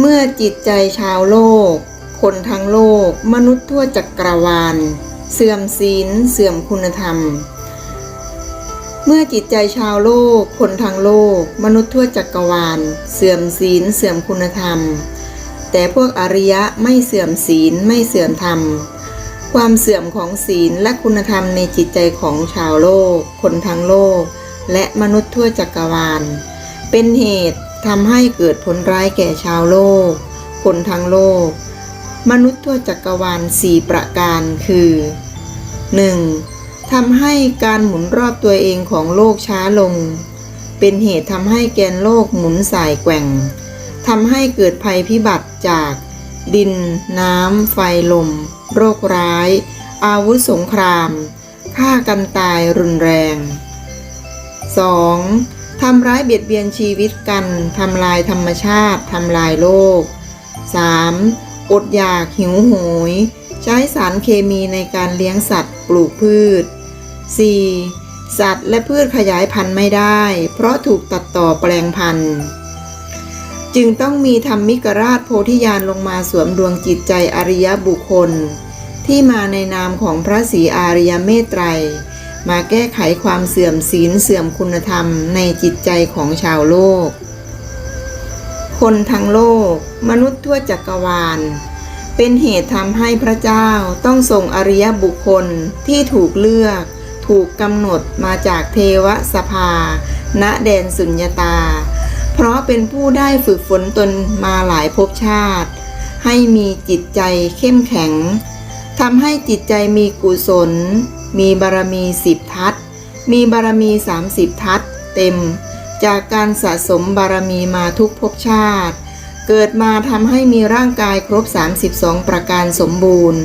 เมื่อจิตใจชาวโลก คนทั้งโลก มนุษย์ทั่วจักรวาล เสื่อมศีล เสื่อมคุณธรรม เมื่อจิตใจชาวโลก คนทั้งโลก มนุษย์ทั่วจักรวาล เสื่อมศีล เสื่อมคุณธรรม แต่พวกอริยะไม่เสื่อมศีลไม่เสื่อมธรรม ความเสื่อมของศีลและคุณธรรมในจิตใจของชาวโลก คนทั้งโลก และมนุษย์ทั่วจักรวาล เป็นเหตุ ทำให้เกิดผลร้ายแก่ชาวโลก คนทั้งโลก มนุษย์ทั่วจักรวาลสี่ประการคือ 1. ทำให้การหมุนรอบตัวเองของโลกช้าลง เป็นเหตุทำให้แกนโลกหมุนสายแกว่งทำให้เกิดภัยพิบัติจาก ดิน น้ำ ไฟลม โรคร้าย อาวุธสงครามฆ่ากันตายรุนแรง 2. ทำร้ายเบียดเบียนชีวิตกัน ทำลายธรรมชาติ ทำลายโลก 3. อดอยากหิวโหย ใช้สารเคมีในการเลี้ยงสัตว์ปลูกพืช 4. สัตว์และพืชขยายพันธุ์ไม่ได้ เพราะถูกตัดต่อแปลงพันธุ์ จึงต้องมีธรรมิกราชโพธิญาณลงมาสวมดวงจิตใจอริยบุคคล ที่มาในนามของพระศรีอาริยเมตไตร มาแก้ไขความเสื่อมศีลเสื่อมคุณธรรมในจิตใจของชาวโลก คนทั้งโลก มนุษย์ทั่วจักรวาล เป็นเหตุทำให้พระเจ้าต้องส่งอริยบุคคลที่ถูกเลือก ถูกกำหนดมาจากเทวสภา ณแดนสุญญตา เพราะเป็นผู้ได้ฝึกฝนตนมาหลายภพชาติ ให้มีจิตใจเข้มแข็งทำให้จิตใจมีกุศล มีบารมีสิบทัศมีบารมีสามสิบทัศเต็ม จากการสะสมบารมีมาทุกภพชาติ เกิดมาทำให้มีร่างกายครบ 32 ประการสมบูรณ์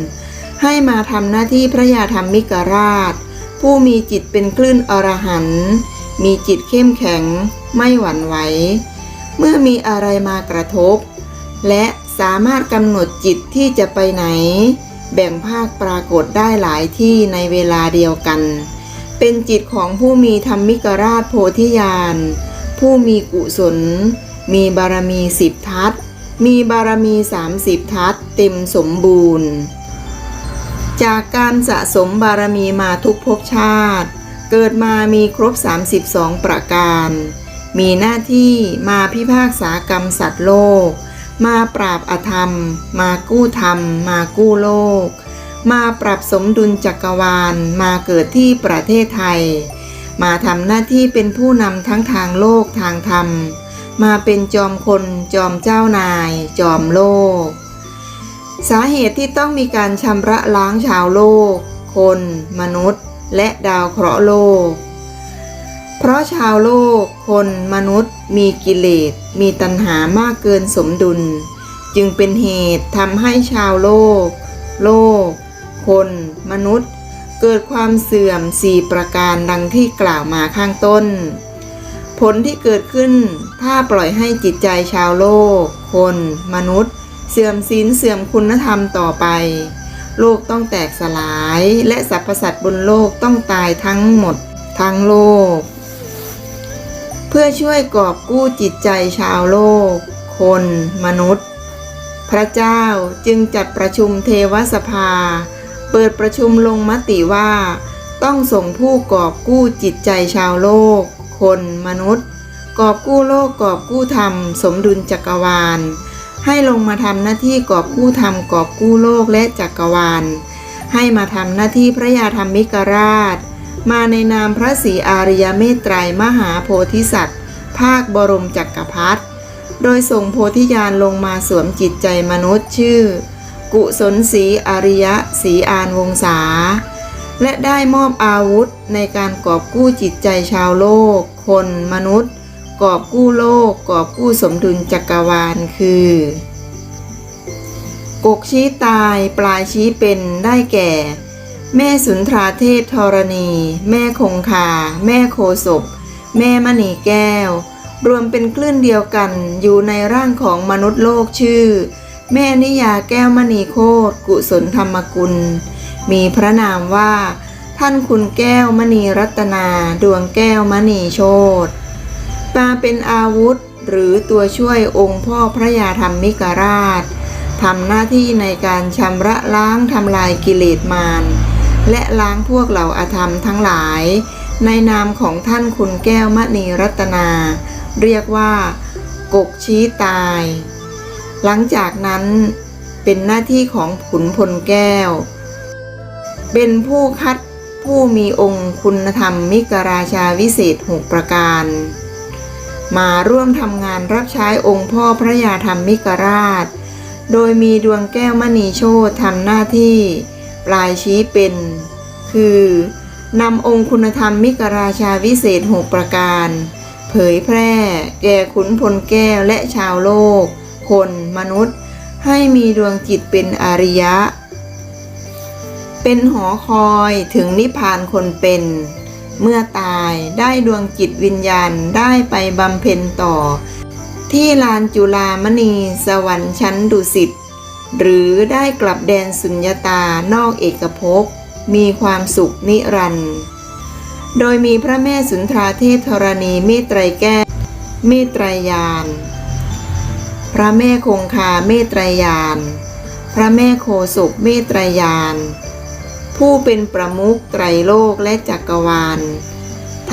ให้มาทำหน้าที่พระยาธรรมิกราช ผู้มีจิตเป็นคลื่นอรหันต์มีจิตเข้มแข็ง ไม่หวั่นไหว เมื่อมีอะไรมากระทบ และสามารถกำหนดจิตที่จะไปไหน แบ่งภาคปรากฏได้หลายที่ในเวลาเดียวกัน เป็นจิตของผู้มีธรรมิกราชโพธิญาณ ผู้มีกุศล มีบารมีสิบทัศ มีบารมีสามสิบทัศเต็มสมบูรณ์ จากการสะสมบารมีมาทุกภพชาติ เกิดมามีครบ 32 ประการ มีหน้าที่มาพิพากษากรรมสัตว์โลก มาปราบอธรรม มากู้ธรรม มากู้โลก มาปรับสมดุลจักรวาล มาเกิดที่ประเทศไทย มาทำหน้าที่เป็นผู้นำทั้งทางโลกทางธรรม มาเป็นจอมคนจอมเจ้านาย จอมโลก สาเหตุที่ต้องมีการชำระล้างชาวโลก คน มนุษย์ และดาวเคราะห์โลก เพราะชาวโลกคนมนุษย์ มีกิเลส มีตัณหามากเกินสมดุล จึงเป็นเหตุทำให้ชาวโลก โลก คน มนุษย์ เกิดความเสื่อมสี่ประการดังที่กล่าวมาข้างต้น ผลที่เกิดขึ้น ถ้าปล่อยให้จิตใจชาวโลก คน มนุษย์ เสื่อมศีลเสื่อมคุณธรรมต่อไป โลกต้องแตกสลายและสรรพสัตว์บนโลกต้องตายทั้งหมด ทั้งโลก เพื่อช่วยกอบกู้จิตใจชาวโลก คน มนุษย์ พระเจ้าจึงจัดประชุมเทวสภา เปิดประชุมลงมติว่า ต้องส่งผู้กอบกู้จิตใจชาวโลก คน มนุษย์ กอบกู้โลกกอบกู้ธรรม สมดุลจักรวาล ให้ลงมาทำหน้าที่กอบกู้ธรรมกอบกู้โลกและจักรวาล ให้มาทำหน้าที่พระยาธรรมิกราช มาในนามพระศรีอาริยเมตไตรมหาโพธิสัตว์ ภาคบรมจักรพรรดิโดยส่งโพธิญาณลงมาสวมจิตใจมนุษย์ชื่อ กุศลศรีอาริยะศรีอานวงศา และได้มอบอาวุธในการกอบกู้จิตใจชาวโลก คนมนุษย์ กอบกู้โลก กอบกู้สมดุลจักรวาลคือกกชี้ตายปลายชี้เป็นได้แก่ แม่สุนทราเทพธรณี แม่คงคา แม่โคศพ แม่มณีแก้ว รวมเป็นคลื่นเดียวกันอยู่ในร่างของมนุษย์โลกชื่อ แม่นิยาแก้วมณีโคตกุศลธรรมกุล มีพระนามว่า ท่านคุณแก้วมณีรัตนาดวงแก้วมณีโชตมาเป็นอาวุธหรือตัวช่วยองค์พ่อพระยาธรรมิกราชทำหน้าที่ในการชำระล้างทำลายกิเลสมาร และล้างพวกเหล่าอาธรรมทั้งหลาย ในนามของท่านคุณแก้วมณีรัตนา เรียกว่า กกชี้ตาย หลังจากนั้นเป็นหน้าที่ของขุนพลแก้ว เป็นผู้คัดผู้มีองค์คุณธรรมมิกราชาวิเศษหกประการ มาร่วมทำงานรับใช้องค์พ่อพระยาธรรมมิกราช โดยมีดวงแก้วมณีโชตทำหน้าที่ ปลายชี้เป็น คือนำองค์คุณธรรมมิกราชาวิเศษหกประการ เผยแพร่ แก่ขุนพลแก้วและชาวโลก คนมนุษย์ ให้มีดวงจิตเป็นอริยะ เป็นหอคอยถึงนิพพานคนเป็น เมื่อตายได้ดวงจิตวิญญาณได้ไปบำเพ็ญต่อ ที่ลานจุลามณีสวรรค์ชั้นดุสิต หรือได้กลับแดนสุญญตานอกเอกภพ มีความสุขนิรันดร์โดยมีพระแม่สุนทราเทพธรณีเมตไตรแก้วเมตไตรยาน พระแม่คงคาเมตไตรยาน พระแม่โคศกเมตไตรยาน ผู้เป็นประมุขไตรโลกและจักรวาล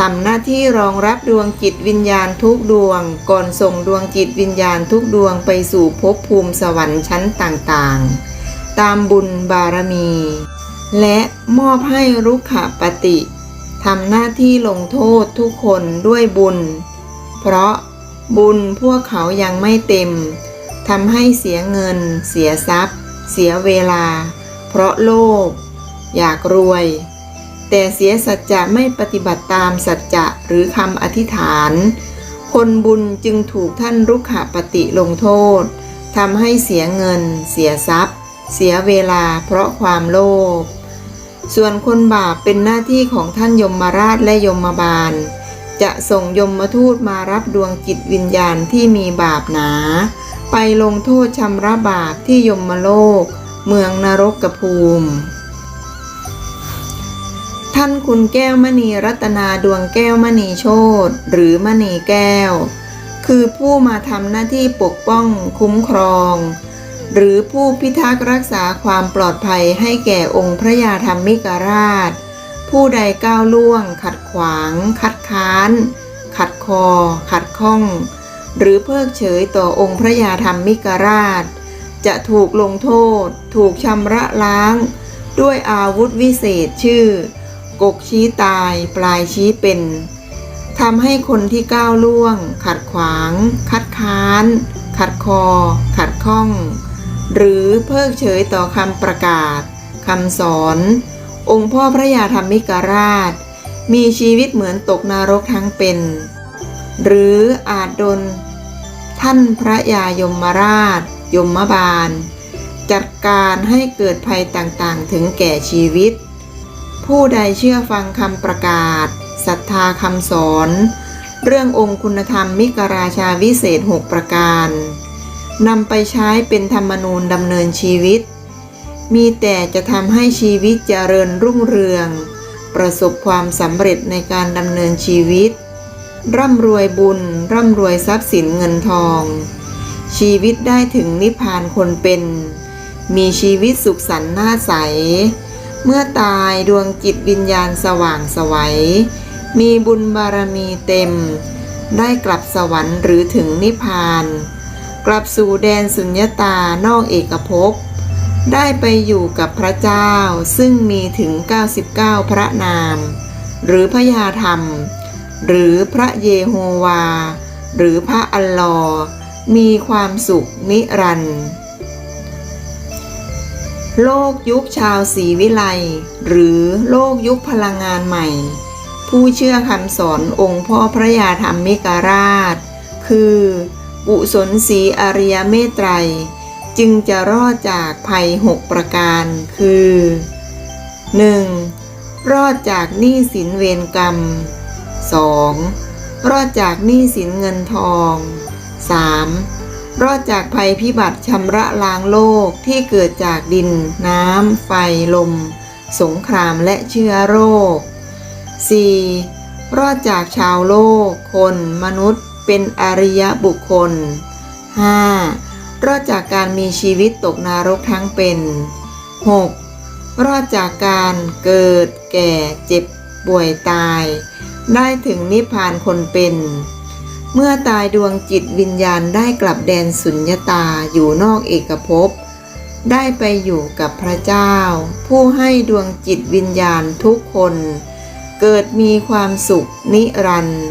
ทำหน้าที่รองรับดวงจิตวิญญาณทุกดวง ก่อนส่งดวงจิตวิญญาณทุกดวงไปสู่ภพภูมิสวรรค์ชั้นต่างๆ ตามบุญบารมี และมอบให้รุกขปฏิทำหน้าที่ลงโทษทุกคนด้วยบุญ เพราะบุญพวกเขายังไม่เต็มทำให้เสียเงิน เสียทรัพย์ เสียเวลา เพราะโลภอยากรวย แต่เสียสัจจะไม่ปฏิบัติตามสัจจะหรือคำอธิษฐาน คนบุญจึงถูกท่านรุกขปฏิลงโทษทำให้เสียเงิน เสียทรัพย์ เสียเวลาเพราะความโลภส่วนคนบาปเป็นหน้าที่ของท่านยมมาราชและยมบาล จะส่งยมมาทูตมารับดวงจิตวิญญาณที่มีบาปหนา ไปลงโทษชำระบาปที่ยมโลก เมืองนรกกภูมิ ท่านคุณแก้วมณีรัตนาดวงแก้วมณีโชตหรือมณีแก้ว คือผู้มาทำหน้าที่ปกป้องคุ้มครอง หรือผู้พิทักษ์รักษาความปลอดภัยให้แก่องค์พระยาธรรมิกราช ผู้ใดก้าวล่วง ขัดขวาง คัดค้าน ขัดคอ ขัดข้อง หรือเพิกเฉยต่อองค์พระยาธรรมิกราช จะถูกลงโทษ ถูกชำระล้าง ด้วยอาวุธวิเศษชื่อ กกชี้ตาย ปลายชี้เป็นทำให้คนที่ก้าวล่วง ขัดขวาง คัดค้าน ขัดคอ ขัดข้อง หรือเพิกเฉยต่อคำประกาศคำสอน องค์พ่อพระยาธรรมิกราช มีชีวิตเหมือนตกนรกทั้งเป็น หรืออาจโดนท่านพระยายมราช ยมบาล จัดการให้เกิดภัยต่างๆ ถึงแก่ชีวิต ผู้ใดเชื่อฟังคำประกาศศรัทธาคำสอน เรื่ององค์คุณธรรมมิกราชาวิเศษหกประการนำไปใช้เป็นธรรมนูญดำเนินชีวิต มีแต่จะทำให้ชีวิตเจริญรุ่งเรือง ประสบความสำเร็จในการดำเนินชีวิต ร่ำรวยบุญ ร่ำรวยทรัพย์สินเงินทอง ชีวิตได้ถึงนิพพานคนเป็น มีชีวิตสุขสันต์น่าใส เมื่อตายดวงจิตวิญญาณสว่างสวัย มีบุญบารมีเต็ม ได้กลับสวรรค์หรือถึงนิพพาน กลับสู่แดนสุญญตานอกเอกภพ ได้ไปอยู่กับพระเจ้าซึ่งมีถึง 99 พระนาม หรือพระยาธรรม หรือพระเยโฮวา หรือพระอัลลอฮ์มีความสุขนิรันดร์ โลกยุคชาวศรีวิไลหรือโลกยุคพลังงานใหม่ ผู้เชื่อคำสอนองค์พ่อพระยาธรรมมิกราช คือกุศลสีอริยเมตไตร จึงจะรอดจากภัยหกประการ คือ 1. รอดจากหนี้สินเวรกรรม 2. รอดจากหนี้สินเงินทอง 3. รอดจากภัยพิบัติชำระล้างโลกที่เกิดจากดิน น้ำ ไฟ ลม สงครามและเชื้อโรค 4. รอดจากชาวโลก คน มนุษย์ เป็นอริยบุคคล 5. รอดจากการมีชีวิตตกนรกทั้งเป็น 6. รอดจากการเกิด แก่ เจ็บ ป่วยตาย ได้ถึงนิพพานคนเป็น เมื่อตายดวงจิตวิญญาณได้กลับแดนสุญญตาอยู่นอกเอกภพ ได้ไปอยู่กับพระเจ้า ผู้ให้ดวงจิตวิญญาณทุกคน เกิดมีความสุขนิรันดร์